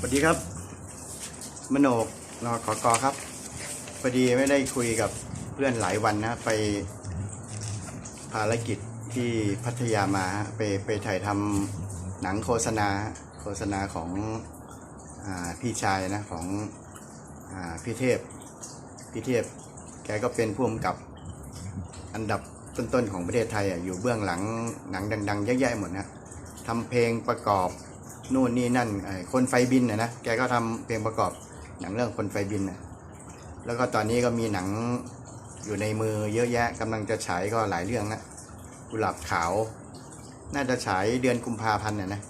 สวัสดีครับ มโนกนอขอกอครับพอดีไม่ได้คุยกับเพื่อนหลายวันนะ ไปภารกิจที่พัทยามาไปไปถ่ายทำหนังโฆษณาโฆษณาของอพี่ชายนะของอพี่เทพพี่เทพแกก็เป็นผู้กำกับอันดับต้นๆของประเทศไทยอะอยู่เบื้องหลังหนังดัง ๆ เยอะแยะหมดนะทำเพลงประกอบ นู่นนี่นั่นคนไฟบินนะนะแกก็ทำเพลงประกอบหนังเรื่องคนไฟบินนะแล้วก็ตอนนี้ก็มีหนังอยู่ในมือเยอะแยะกำลังจะฉายก็หลายเรื่องนะกุหลาบขาว น่าจะฉายเดือนกุมภาพันธ์นะนะ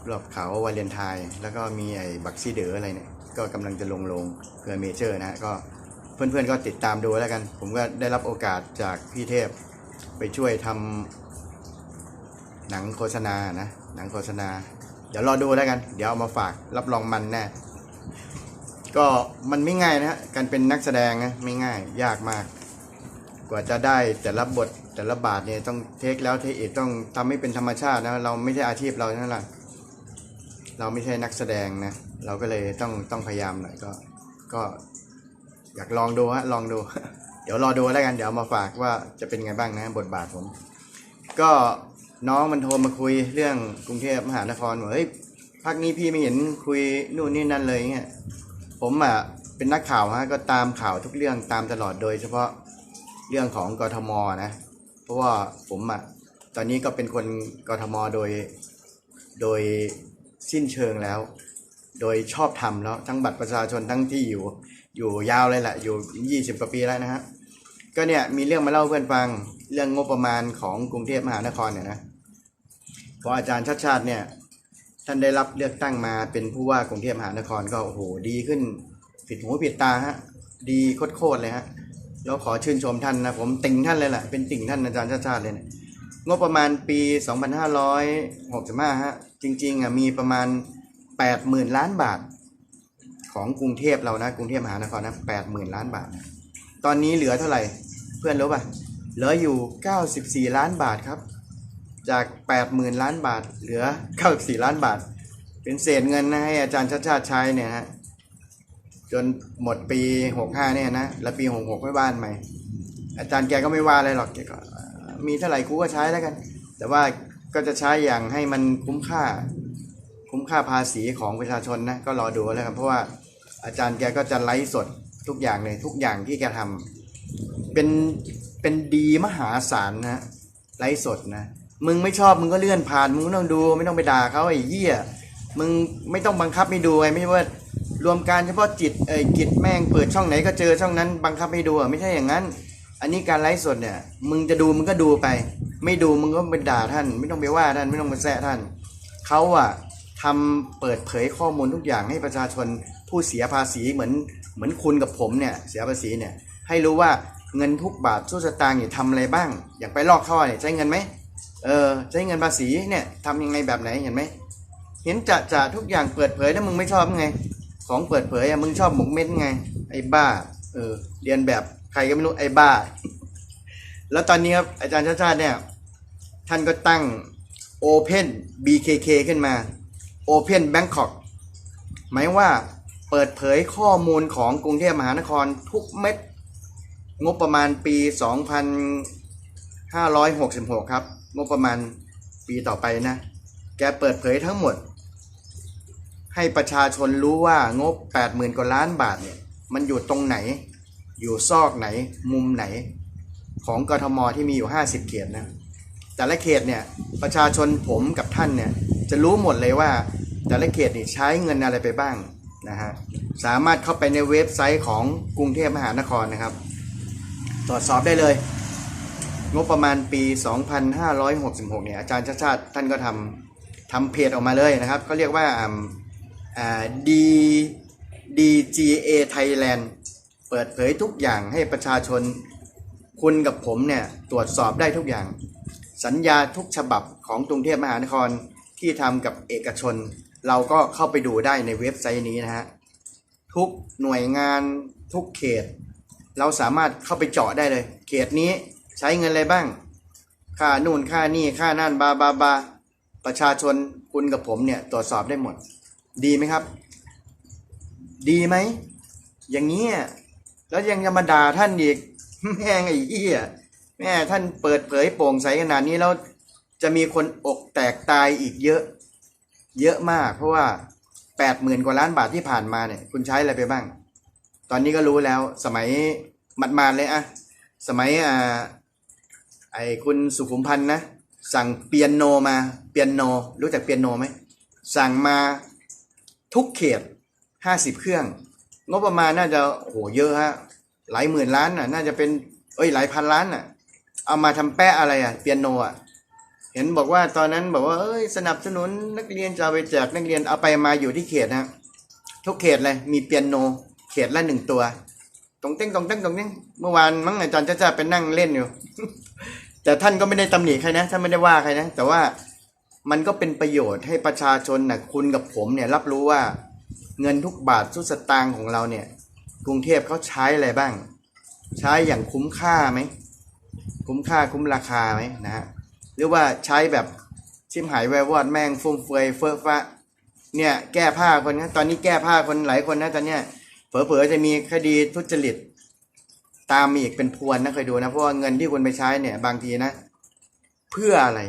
กุหลาบขาววาเลนไทน์แล้วก็มีไอ้บักซี่เดออะไรเนี่ยก็กำลังจะลงลงเพื่อเมเจอร์นะก็เพื่อนๆก็ติดตามดูแล้วกัน ผมก็ได้รับโอกาสจากพี่เทพไปช่วยทำหนังโฆษณานะหนังโฆษณา เดี๋ยวรอดูแล้วกัน เดี๋ยวเอามาฝากรับรองมันแน่ก็มันไม่ง่ายนะฮะการเป็นนักแสดงนะไม่ง่ายยากมาก กว่าจะได้แต่ละบทแต่ละบาทเนี่ยต้องเทคแล้วเทคอีกต้องทำให้เป็นธรรมชาตินะเราไม่ใช่อาชีพเรานั่นแหละเราไม่ใช่นักแสดงนะเราก็เลยต้องต้องพยายามหน่อยก็ก็อยากลองดูฮะลองดู เดี๋ยวรอดูแล้วกันเดี๋ยวมาฝากว่าจะเป็นไงบ้างนะบทบาทผม ก็ น้องมันโทรมาคุยเรื่องกรุงเทพมหานครบอกเฮ้ยพักนี้พี่ไม่เห็นคุยนู่นนี่นั่นเลยเงี้ยผมอะเป็นนักข่าวฮะก็ตามข่าวทุกเรื่องตามตลอดโดย เฉพาะเรื่องของกทมนะ เพราะว่าผมอะตอนนี้ก็เป็นคนกทมโดยโดยสิ้นเชิงแล้ว โดยชอบทำแล้วทั้งบัตรประชาชนทั้งที่อยู่อยู่ยาวเลยแหละอยู่20กว่าปีแล้วนะฮะก็เนี่ยมีเรื่องมาเล่าเพื่อนฟังเรื่องงบประมาณของกรุงเทพมหานครเนี่ยนะ ออาจารย์ชัดชาติเนี่ยท่านได้รับเลือกตั้งมาเป็นผู้ว่ากรุงเทพมหานครก็โอ้โหดีขึ้นผิดหูผิดตาฮะดีโคตรเลยฮะแล้วขอชื่นชมท่านนะผมติ่งท่านเลยแหละเป็นติ่งท่านอาจารย์ชาติชาติเลยนี่ยงบประมาณปี 2565ฮะจริงๆอะมีประมาณ 80,000 ล้านบาท ของกรุงเทพเรานะกรุงเทพมหานครนะแปดหมื่นล้านบาท ตอนนี้เหลือเท่าไหร่เพื่อนรู้ป่ะเหลืออยู่เก้าสิบสี่ล้านบาทครับ จากแปดหมื่นล้านบาท เหลือเก้าสี่ล้านบาท เป็นเศษเงินนะให้อาจารย์ชาติชาติใช้เนี่ยฮะจนหมดปีหกห้าเนี่ยนะ แล้วปีหกหกไม่บ้านใหม่ อาจารย์แกก็ไม่ว่าอะไรหรอกแกก็มีเท่าไหร่กูก็ใช้แล้วกัน แต่ว่าก็จะใช้อย่างให้มันคุ้มค่า คุ้มค่าภาษีของประชาชนนะก็รอดูแล้วกันเพราะว่าอาจารย์แกก็จะไลฟ์สดทุกอย่างเลยทุกอย่างที่แกทำเป็นเป็นดีมหาศาลนะไลฟ์สดนะ มึงไม่ชอบมึงก็เลื่อนผ่าน มึงไม่ต้องดูไม่ต้องไปด่าเขาไอ้เหี้ยมึงไม่ต้องบังคับให้ดูไงไม่ว่ารวมการเฉพาะจิตเอ้ยกิจแม่งเปิดช่องไหนก็เจอช่องนั้น บังคับให้ดูอะไม่ใช่อย่างนั้น อันนี้การไลฟ์สดเนี่ย มึงจะดูมึงก็ดูไป ไม่ดูมึงก็ไปด่าท่าน ไม่ต้องไปว่าท่านไม่ต้องไปแซะท่านเขาอะทำเปิดเผยข้อมูลทุกอย่างให้ประชาชนผู้เสียภาษีเหมือนเหมือนคุณกับผมเนี่ยเสียภาษีเนี่ยให้รู้ว่าเงินทุกบาททุกสตางค์เนี่ยทำอะไรบ้าง อย่างไปลอกท่อเนี่ยใช้เงินไหม เออใช้เงินภาษีเนี่ยทำยังไงแบบไหนเห็นไหมเห็นจะจะทุกอย่างเปิดเผยแล้วมึงไม่ชอบไง ของเปิดเผยอะมึงชอบหมกเม็ดไง ไอ้บ้า เออเรียนแบบใครก็ไม่รู้ไอ้บ้า แล้วตอนนี้ครับอาจารย์ชาติชาติเนี่ย ท่านก็ตั้ง Open BKK ขึ้นมา Open Bangkok หมายว่าเปิดเผยข้อมูลของกรุงเทพมหานครทุกเม็ด งบประมาณปี 2566 ครับ งบประมาณปีต่อไปนะ แกเปิดเผยทั้งหมด ให้ประชาชนรู้ว่างบ 80,000กว่าล้านบาทเนี่ย มันอยู่ตรงไหน อยู่ซอกไหน มุมไหน ของกทมที่มีอยู่ 50 เขตนะ แต่ละเขตเนี่ย ประชาชนผมกับท่านเนี่ย จะรู้หมดเลยว่า แต่ละเขตนี่ใช้เงินอะไรไปบ้างนะฮะ สามารถเข้าไปในเว็บไซต์ของกรุงเทพมหานครนะครับ ตรวจสอบได้เลย งบประมาณปี 2566 เนี่ยอาจารย์ชาติชาติท่านก็ทำทำเพจออกมาเลยนะครับเขาเรียกว่าอ่าอ่า D DGA Thailand เปิดเผยทุกอย่างให้ประชาชนคุณกับผมเนี่ยตรวจสอบได้ทุกอย่าง สัญญาทุกฉบับของกรุงเทพมหานครที่ทำกับเอกชน เราก็เข้าไปดูได้ในเว็บไซต์นี้นะฮะทุกหน่วยงานทุกเขต เราสามารถเข้าไปเจาะได้เลย เขตนี้ ใช้เงินอะไรบ้าง ค่านู่นค่านี่ค่านั่นบาบาบาประชาชนคุณกับผมเนี่ยตรวจสอบได้หมด ดีไหมครับ ดีไหม อย่างนี้แล้วยังจะมาด่าท่านอีกแม่งไอ้เหี้ยแม่ท่านเปิดเผยโปร่งใสขนาดนี้แล้วจะมีคนอกแตกตายอีกเยอะ เยอะมาก เพราะว่าแปดหมื่นกว่าล้านบาทที่ผ่านมาเนี่ย คุณใช้อะไรไปบ้าง ตอนนี้ก็รู้แล้ว สมัยหมัดๆเลยอะสมัยอ่า ไอ้คุณสุขุมพันธ์นะ สั่งเปียโนมาเปียโนรู้จักเปียโนไหมสั่งมาทุกเขตห้าสิบเครื่อง งบประมาณน่าจะโหเยอะฮะหลายหมื่นล้านน่ะ น่าจะเป็นเอ้ยหลายพันล้านน่ะ เอามาทำแปะอะไรอะเปียโนอะเห็นบอกว่าตอนนั้นบอกว่าเอ้ยสนับสนุนนักเรียนจะเอาไปแจกนักเรียนเอาไปมาอยู่ที่เขตนะทุกเขตเลยมีเปียโน เขตละหนึ่งตัวตรงเต้งตรงเต้งตรงเต้งเมื่อวานมั้งอาจารย์จ้าจ้าไปนั่งเล่นอยู่ แต่ท่านก็ไม่ได้ตำหนิใครนะท่านไม่ได้ว่าใครนะ แต่ว่ามันก็เป็นประโยชน์ให้ประชาชนนะคุณกับผมเนี่ยรับรู้ว่าเงินทุกบาททุกสตางค์ของเราเนี่ย กรุงเทพเขาใช้อะไรบ้าง ใช้อย่างคุ้มค่าไหมคุ้มค่าคุ้มราคาไหมนะฮะหรือว่าใช้แบบชิมหายแวววอดแม่งฟุ่มเฟือยเฟ้อฟ้าเนี่ยแก้ผ้าคนนะตอนนี้แก้ผ้าคนหลายคนนะตอนเนี้ยเผลอๆจะมีคดีทุจริต ตามมาอีกเป็นพวนนะเคยดูนะ เพราะว่าเงินที่คุณไปใช้เนี่ย บางทีนะ เพื่ออะไร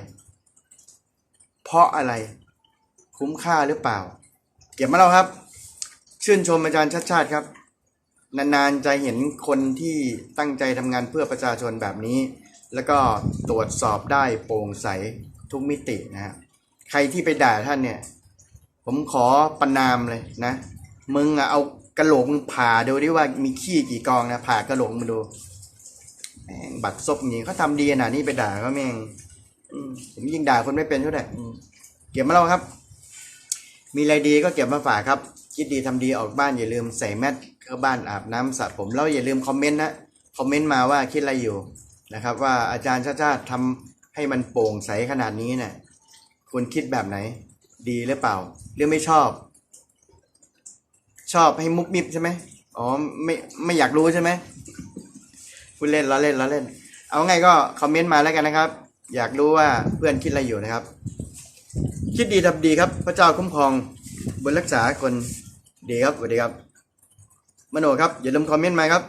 เพราะอะไร คุ้มค่าหรือเปล่า เก็บมาแล้วครับ ชื่นชมอาจารย์ชัดชาติครับ นานๆจะเห็นคนที่ตั้งใจทำงานเพื่อประชาชนแบบนี้ แล้วก็ตรวจสอบได้โปร่งใสทุกมิตินะฮะใครที่ไปด่าท่านเนี่ย ผมขอประนามเลยนะ มึงอะเอา กระโหลกมึงผ่าดูดิว่ามีขี้กี่กองนะผ่ากระโหลกมึงดูแม่งบัตรซบงนี้เขาทำดีขนาดนี้ไปด่าเขาแม่งผมยิงด่าคนไม่เป็นเท่าไหร่เก็บมาแล้วครับ มีอะไรดีก็เก็บมาฝากครับ คิดดีทำดีออกบ้านอย่าลืมใส่แมสเข้าบ้านอาบน้ำสระผมแล้วอย่าลืมคอมเมนต์นะคอมเมนต์มาว่าคิดอะไรอยู่นะครับ ว่าอาจารย์ชาติชาติทำให้มันโปร่งใสขนาดนี้เนี่ยคุณคิดแบบไหน ดีหรือเปล่าหรือไม่ชอบ ชอบให้มุกมิบใช่ไหมอ๋อไม่ไม่อยากรู้ใช่ไหมคุณเล่นล้อเล่นล้อเล่น เอาไงก็คอมเมนต์มาแล้วกันนะครับ อยากรู้ว่าเพื่อนคิดอะไรอยู่นะครับ คิดดีทำดีครับ พระเจ้าคุ้มครองบุญรักษาคนดีครับสวัสดีครับ มโนครับ อย่าลืมคอมเมนต์มาครับ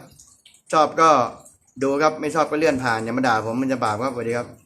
ชอบก็ดูครับไม่ชอบก็เลื่อนผ่านอย่ามาด่าผมมันจะบาปครับสวัสดีครับ